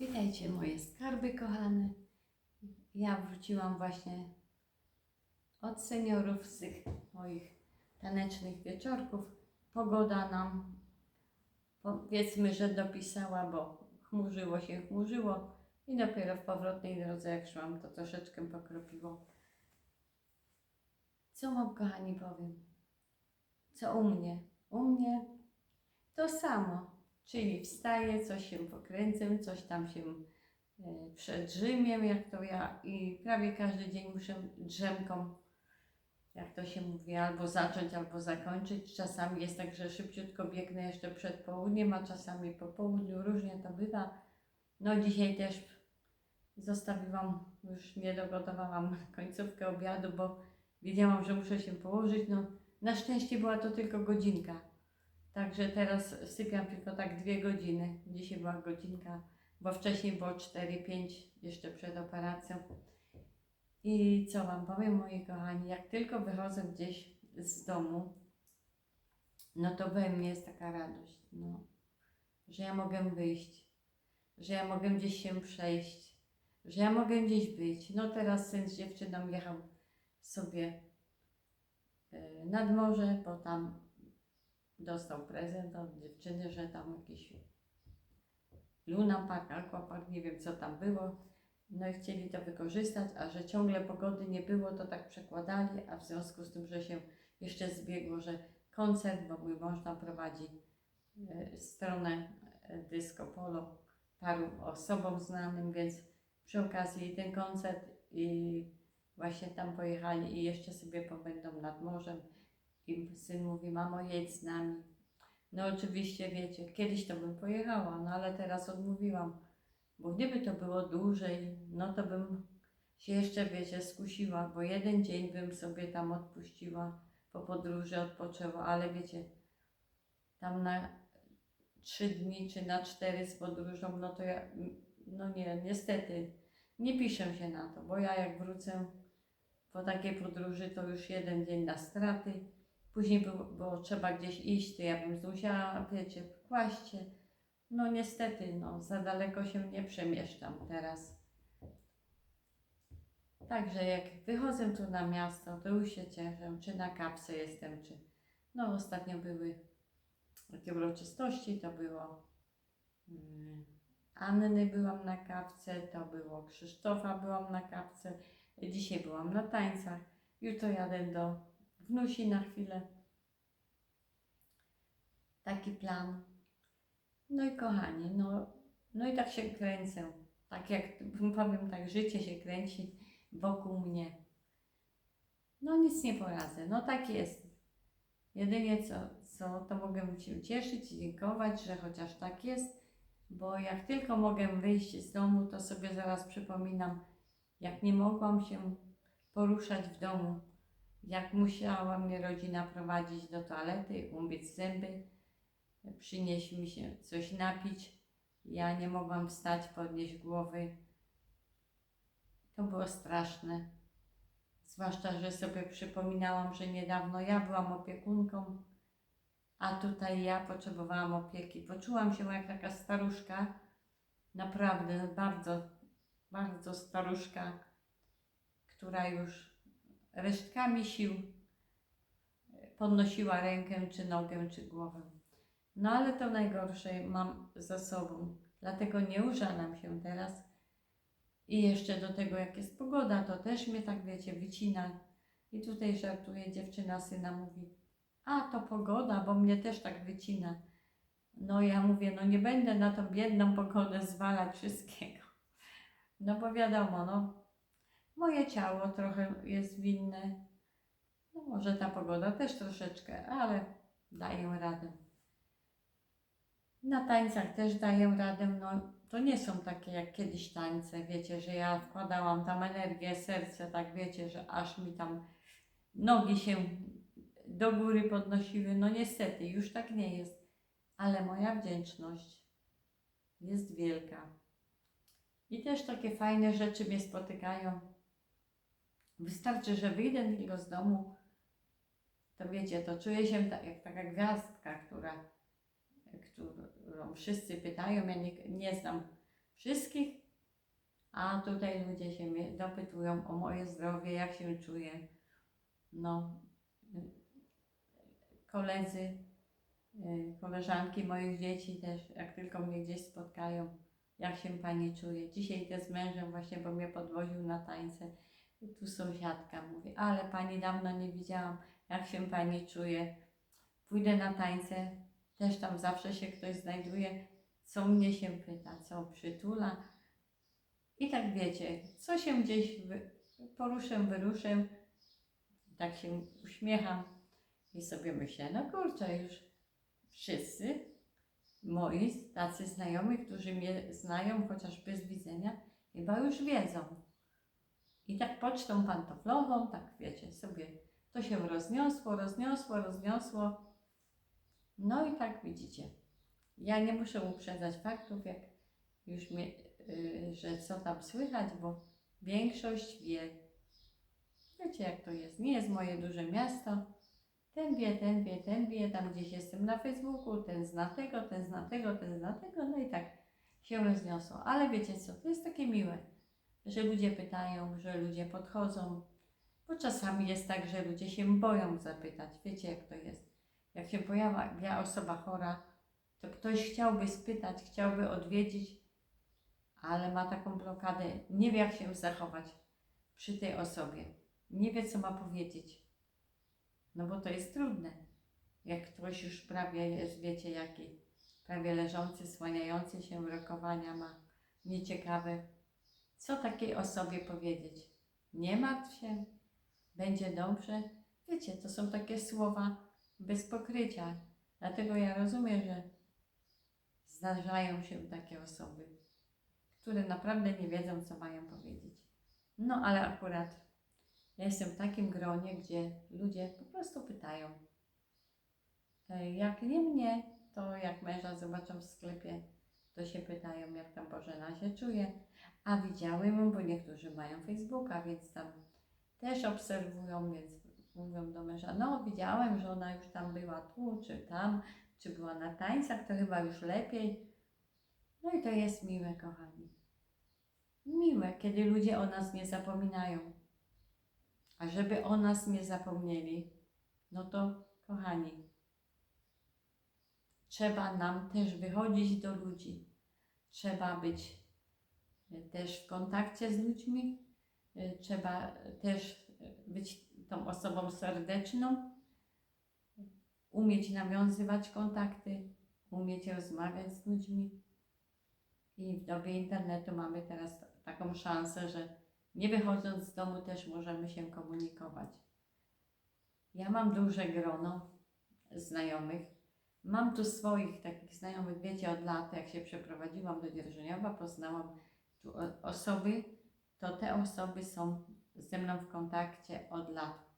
Witajcie moje skarby kochane. Ja wróciłam właśnie od seniorów z tych moich tanecznych wieczorków. Pogoda nam powiedzmy, że dopisała, bo chmurzyło się, chmurzyło i dopiero w powrotnej drodze jak szłam, to troszeczkę pokropiło. Co wam kochani powiem? Co u mnie? U mnie to samo. Czyli wstaję, coś się pokręcę, coś tam się e, przedrzymiem, jak to ja, i prawie każdy dzień muszę drzemką, jak to się mówi, albo zacząć, albo zakończyć. Czasami jest tak, że szybciutko biegnę jeszcze przed południem, a czasami po południu, różnie to bywa. No dzisiaj też zostawiłam, już nie dogotowałam końcówkę obiadu, bo wiedziałam, że muszę się położyć. No, na szczęście była to tylko godzinka. Także teraz sypiam tylko tak dwie godziny. Dzisiaj była godzinka, bo wcześniej było 4-5 jeszcze przed operacją. I co Wam powiem, moi kochani, jak tylko wychodzę gdzieś z domu, no to we mnie jest taka radość, no, że ja mogę wyjść, że ja mogę gdzieś się przejść, że ja mogę gdzieś być. No teraz syn z dziewczyną jechał sobie e, nad morze, bo tam dostał prezent od dziewczyny, że tam jakiś Luna Park, Aquapark, nie wiem co tam było. No i chcieli to wykorzystać, a że ciągle pogody nie było, to tak przekładali, a w związku z tym, że się jeszcze zbiegło, że koncert, bo mój mąż tam prowadzi e, stronę e, disco polo paru osobom znanym, więc przy okazji ten koncert i właśnie tam pojechali i jeszcze sobie pobędą nad morzem. I syn mówi, mamo jedź z nami. No oczywiście wiecie, kiedyś to bym pojechała, no ale teraz odmówiłam. Bo gdyby to było dłużej, no to bym się jeszcze, wiecie, skusiła, bo jeden dzień bym sobie tam odpuściła po podróży, odpoczęła, ale wiecie, tam na trzy dni czy na cztery z podróżą, no to ja, no nie, niestety, nie piszę się na to, bo ja jak wrócę po takiej podróży, to już jeden dzień na straty, później było, trzeba gdzieś iść, to ja bym musiała, wiecie, kłaść się. No niestety, no, za daleko się nie przemieszczam teraz. Także jak wychodzę tu na miasto, to już się cieszę, czy na kapce jestem, czy... No ostatnio były takie uroczystości, to było mm, Anny byłam na kapce, to było Krzysztofa byłam na kapce, dzisiaj byłam na tańcach, jutro jadę do wnusi na chwilę. Taki plan. No i kochani, no, no i tak się kręcę. Tak jak powiem, tak życie się kręci wokół mnie. No nic nie poradzę, no tak jest. Jedynie co, co to mogę się cieszyć i dziękować, że chociaż tak jest, bo jak tylko mogę wyjść z domu, to sobie zaraz przypominam, jak nie mogłam się poruszać w domu, jak musiała mnie rodzina prowadzić do toalety, umyć zęby, przynieść mi się coś napić. Ja nie mogłam wstać, podnieść głowy. To było straszne. Zwłaszcza, że sobie przypominałam, że niedawno ja byłam opiekunką, a tutaj ja potrzebowałam opieki. Poczułam się jak taka staruszka, naprawdę bardzo, bardzo staruszka, która już resztkami sił podnosiła rękę, czy nogę, czy głowę. No ale to najgorsze mam za sobą, dlatego nie użalam się teraz. I jeszcze do tego, jak jest pogoda, to też mnie tak, wiecie, wycina. I tutaj żartuje dziewczyna syna, mówi, a to pogoda, bo mnie też tak wycina. No ja mówię, no nie będę na tą biedną pogodę zwalać wszystkiego. No bo wiadomo, no moje ciało trochę jest winne. No może ta pogoda też troszeczkę, ale daję radę. Na tańcach też daję radę, no to nie są takie jak kiedyś tańce, wiecie, że ja wkładałam tam energię, serce, tak wiecie, że aż mi tam nogi się do góry podnosiły. No niestety, już tak nie jest, ale moja wdzięczność jest wielka. I też takie fajne rzeczy mnie spotykają. Wystarczy, że wyjdę tylko z domu, to wiecie, to czuję się tak, jak taka gwiazdka, która, którą wszyscy pytają. Ja nie, nie znam wszystkich, a tutaj ludzie się mnie dopytują o moje zdrowie, jak się czuję. No, koledzy, koleżanki moich dzieci też, jak tylko mnie gdzieś spotkają, jak się pani czuje. Dzisiaj też z mężem właśnie, bo mnie podwoził na tańce. Tu sąsiadka mówi, ale pani dawno nie widziałam, jak się pani czuje. Pójdę na tańce, też tam zawsze się ktoś znajduje, co mnie się pyta, co przytula. I tak wiecie, co się gdzieś wy, poruszę, wyruszę, tak się uśmiecham i sobie myślę, no kurczę, już wszyscy moi tacy znajomi, którzy mnie znają chociaż bez widzenia, chyba już wiedzą. I tak pocztą pantoflową, tak wiecie, sobie to się rozniosło, rozniosło, rozniosło. No i tak widzicie. Ja nie muszę uprzedzać faktów, jak już mnie, yy, że co tam słychać, bo większość wie. Wiecie jak to jest. Nie jest moje duże miasto. Ten wie, ten wie, ten wie, tam gdzieś jestem na Facebooku, ten zna tego, ten zna tego, ten zna tego, no i tak się rozniosło. Ale wiecie co, to jest takie miłe, że ludzie pytają, że ludzie podchodzą, bo czasami jest tak, że ludzie się boją zapytać. Wiecie jak to jest. Jak się pojawia osoba chora, to ktoś chciałby spytać, chciałby odwiedzić, ale ma taką blokadę, nie wie jak się zachować przy tej osobie, nie wie co ma powiedzieć. No bo to jest trudne. Jak ktoś już prawie jest, wiecie jaki, prawie leżący, słaniający się rokowania ma, nieciekawy. Co takiej osobie powiedzieć? Nie martw się, będzie dobrze. Wiecie, to są takie słowa bez pokrycia. Dlatego ja rozumiem, że zdarzają się takie osoby, które naprawdę nie wiedzą, co mają powiedzieć. No ale akurat ja jestem w takim gronie, gdzie ludzie po prostu pytają. E, Jak nie mnie, to jak męża zobaczą w sklepie, to się pytają, jak tam Bożena się czuje. A widziałem bo niektórzy mają Facebooka, więc tam też obserwują, więc mówią do męża, no widziałem, że ona już tam była tu, czy tam, czy była na tańcach, to chyba już lepiej. No i to jest miłe, kochani. Miłe, kiedy ludzie o nas nie zapominają. A żeby o nas nie zapomnieli, no to kochani, trzeba nam też wychodzić do ludzi. Trzeba być też w kontakcie z ludźmi. e, Trzeba też być tą osobą serdeczną, umieć nawiązywać kontakty, umieć rozmawiać z ludźmi. I w dobie internetu mamy teraz taką szansę, że nie wychodząc z domu też możemy się komunikować. Ja mam duże grono znajomych. Mam tu swoich takich znajomych, wiecie, od lat, jak się przeprowadziłam do Dzierżoniowa, poznałam osoby, to te osoby są ze mną w kontakcie od lat.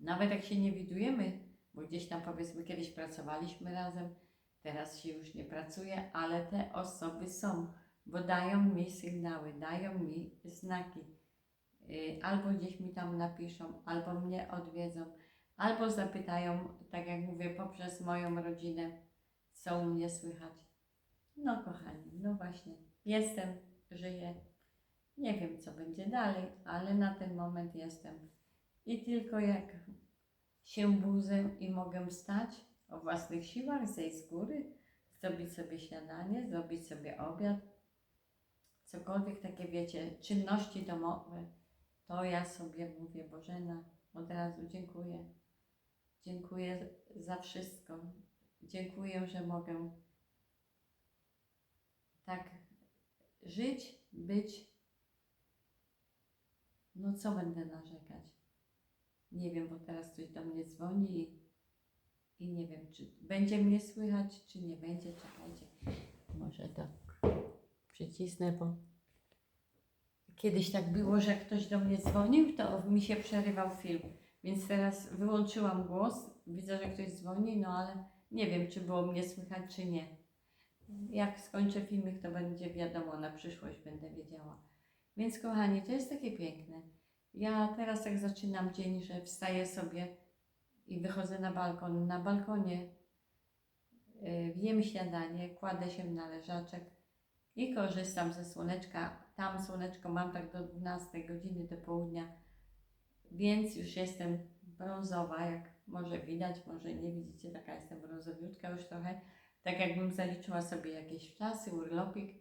Nawet jak się nie widujemy, bo gdzieś tam powiedzmy kiedyś pracowaliśmy razem, teraz się już nie pracuje, ale te osoby są bo dają mi sygnały, dają mi znaki. Y, Albo gdzieś mi tam napiszą, albo mnie odwiedzą, albo zapytają, tak jak mówię, poprzez moją rodzinę, co u mnie słychać. No kochani, no właśnie, jestem, żyję. Nie wiem, co będzie dalej, ale na ten moment jestem. I tylko jak się budzę i mogę wstać o własnych siłach, zejść z góry, zrobić sobie śniadanie, zrobić sobie obiad, cokolwiek takie, wiecie, czynności domowe, to ja sobie mówię, Bożena, od razu dziękuję. Dziękuję za wszystko. Dziękuję, że mogę tak żyć, być. No co będę narzekać? Nie wiem, bo teraz ktoś do mnie dzwoni i, i nie wiem, czy będzie mnie słychać, czy nie będzie. Czekajcie, może to przycisnę, bo kiedyś tak było, że ktoś do mnie dzwonił, to mi się przerywał film. Więc teraz wyłączyłam głos, widzę, że ktoś dzwoni, no ale nie wiem, czy było mnie słychać, czy nie. Jak skończę filmik, to będzie wiadomo, na przyszłość będę wiedziała. Więc kochani, to jest takie piękne. Ja teraz jak zaczynam dzień, że wstaję sobie i wychodzę na balkon. Na balkonie y, jem śniadanie, kładę się na leżaczek, i korzystam ze słoneczka. Tam słoneczko mam tak do 12 godziny do południa, więc już jestem brązowa, jak może widać, może nie widzicie, taka jestem brązowiutka już trochę. Tak jakbym zaliczyła sobie jakieś czasy, urlopik.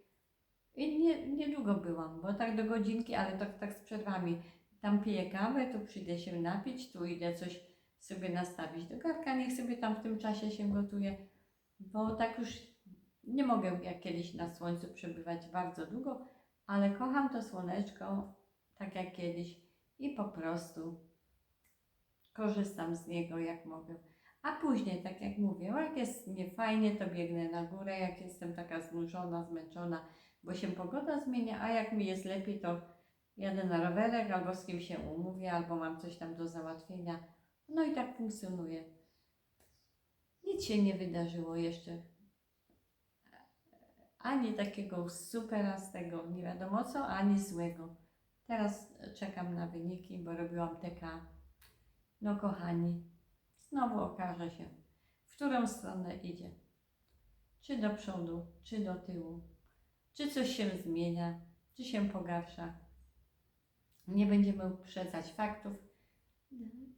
I nie, niedługo byłam, bo tak do godzinki, ale tak, tak z przerwami. Tam piję kawę, tu przyjdę się napić, tu idę coś sobie nastawić do garka, niech sobie tam w tym czasie się gotuje, bo tak już nie mogę jak kiedyś na słońcu przebywać bardzo długo, ale kocham to słoneczko tak jak kiedyś i po prostu korzystam z niego jak mogę. A później, tak jak mówię, jak jest niefajnie, to biegnę na górę, jak jestem taka znużona, zmęczona, bo się pogoda zmienia, a jak mi jest lepiej, to jadę na rowerek albo z kim się umówię, albo mam coś tam do załatwienia. No i tak funkcjonuje. Nic się nie wydarzyło jeszcze. Ani takiego supera z tego, nie wiadomo co, ani złego. Teraz czekam na wyniki, bo robiłam TK. No kochani, znowu okaże się, w którą stronę idzie. Czy do przodu, czy do tyłu. Czy coś się zmienia, czy się pogarsza. Nie będziemy uprzedzać faktów.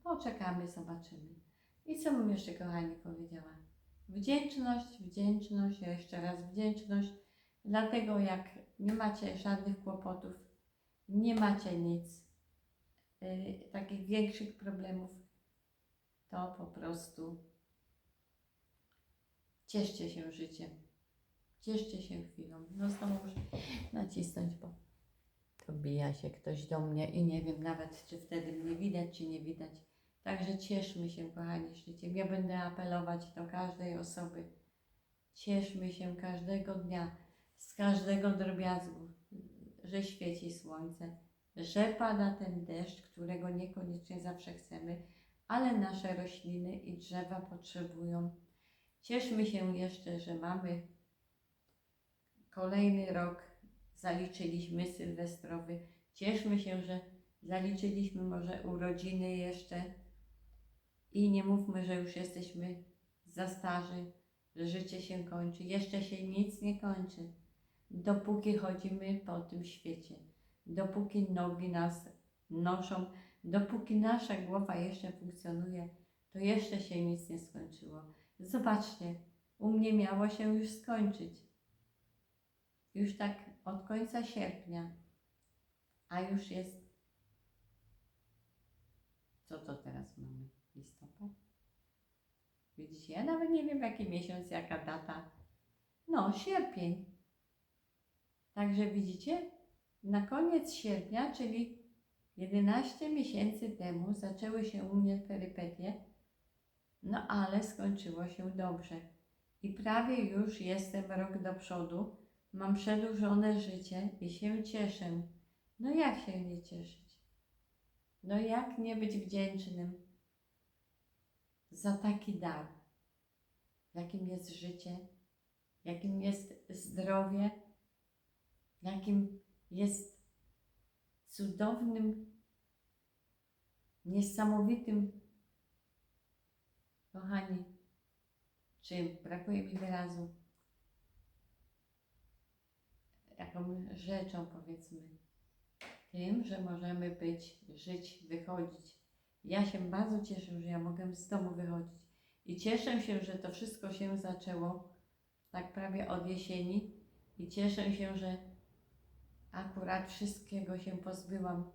Poczekamy, zobaczymy. I co bym jeszcze, kochani, powiedziała? Wdzięczność, wdzięczność, jeszcze raz wdzięczność. Dlatego jak nie macie żadnych kłopotów, nie macie nic, yy, takich większych problemów, to po prostu cieszcie się życiem. Cieszcie się chwilą. No znowu muszę nacisnąć, bo to bija się ktoś do mnie i nie wiem nawet, czy wtedy mnie widać, czy nie widać. Także cieszmy się, kochani, życiem. Ja będę apelować do każdej osoby. Cieszmy się każdego dnia, z każdego drobiazgu, że świeci słońce, że pada ten deszcz, którego niekoniecznie zawsze chcemy, ale nasze rośliny i drzewa potrzebują. Cieszmy się jeszcze, że mamy kolejny rok, zaliczyliśmy sylwestrowy. Cieszmy się, że zaliczyliśmy może urodziny jeszcze i nie mówmy, że już jesteśmy za starzy, że życie się kończy. Jeszcze się nic nie kończy. Dopóki chodzimy po tym świecie, dopóki nogi nas noszą, dopóki nasza głowa jeszcze funkcjonuje, to jeszcze się nic nie skończyło. Zobaczcie, u mnie miało się już skończyć. Już tak od końca sierpnia, a już jest. Co to teraz mamy? Listopad? Widzicie, ja nawet nie wiem jaki miesiąc, jaka data. No, sierpień. Także widzicie, na koniec sierpnia, czyli 11 miesięcy temu, zaczęły się u mnie perypetie, no ale skończyło się dobrze. I prawie już jestem rok do przodu, mam przedłużone życie i się cieszę. No jak się nie cieszyć? No jak nie być wdzięcznym za taki dar, jakim jest życie, jakim jest zdrowie, jakim jest cudownym, niesamowitym, kochani, czy brakuje mi wyrazu, jaką rzeczą powiedzmy, tym, że możemy być, żyć, wychodzić. Ja się bardzo cieszę, że ja mogę z domu wychodzić. I cieszę się, że to wszystko się zaczęło tak prawie od jesieni. I cieszę się, że akurat wszystkiego się pozbyłam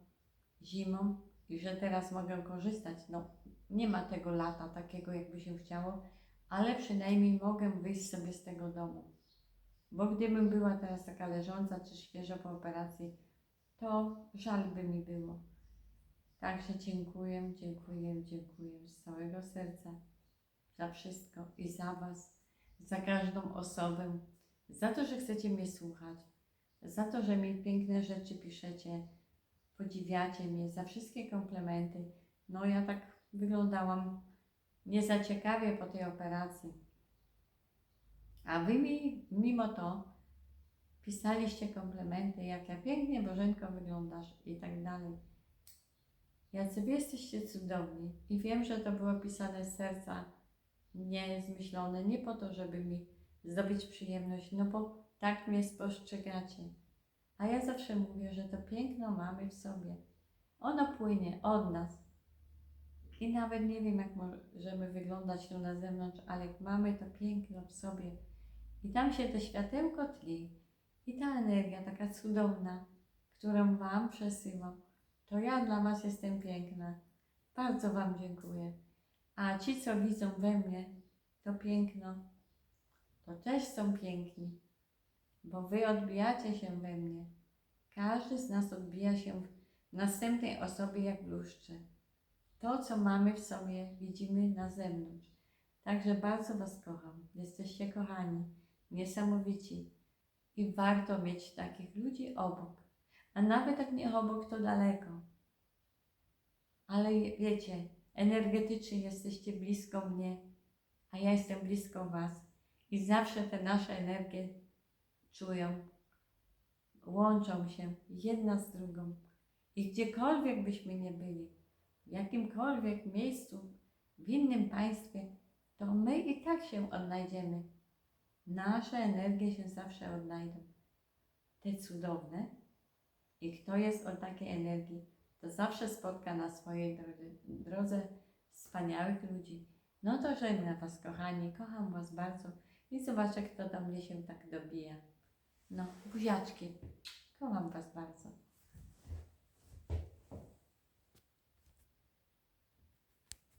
zimą i że teraz mogę korzystać. No, nie ma tego lata takiego, jakby się chciało, ale przynajmniej mogę wyjść sobie z tego domu. Bo gdybym była teraz taka leżąca czy świeżo po operacji, to żal by mi było. Także dziękuję, dziękuję, dziękuję z całego serca za wszystko i za Was, za każdą osobę, za to, że chcecie mnie słuchać, za to, że mi piękne rzeczy piszecie, podziwiacie mnie, za wszystkie komplementy. No ja tak wyglądałam nie za ciekawie po tej operacji. A Wy mi mimo to pisaliście komplementy, jak ja pięknie Bożenko wyglądasz i tak dalej. Jacy wy jesteście cudowni i wiem, że to było pisane z serca, nie zmyślone, nie po to, żeby mi zdobyć przyjemność, no bo tak mnie spostrzegacie. A ja zawsze mówię, że to piękno mamy w sobie. Ono płynie od nas. I nawet nie wiem, jak możemy wyglądać tu na zewnątrz, ale jak mamy to piękno w sobie. I tam się to światełko tli. I ta energia taka cudowna, którą Wam przesyłam, to ja dla Was jestem piękna. Bardzo Wam dziękuję. A ci, co widzą we mnie to piękno, to też są piękni, bo Wy odbijacie się we mnie. Każdy z nas odbija się w następnej osobie jak w lustrze. To, co mamy w sobie, widzimy na zewnątrz. Także bardzo Was kocham. Jesteście kochani, niesamowici i warto mieć takich ludzi obok. A nawet jak nie obok, to daleko. Ale wiecie, energetycznie jesteście blisko mnie, a ja jestem blisko Was. I zawsze te nasze energie czują, łączą się jedna z drugą. I gdziekolwiek byśmy nie byli, w jakimkolwiek miejscu, w innym państwie, to my i tak się odnajdziemy. Nasze energie się zawsze odnajdą. Te cudowne. I kto jest o takiej energii, to zawsze spotka na swojej drodze, wspaniałych ludzi. No to żegnam Was, kochani, kocham Was bardzo i zobaczę, kto do mnie się tak dobija. No, buziaczki, kocham Was bardzo.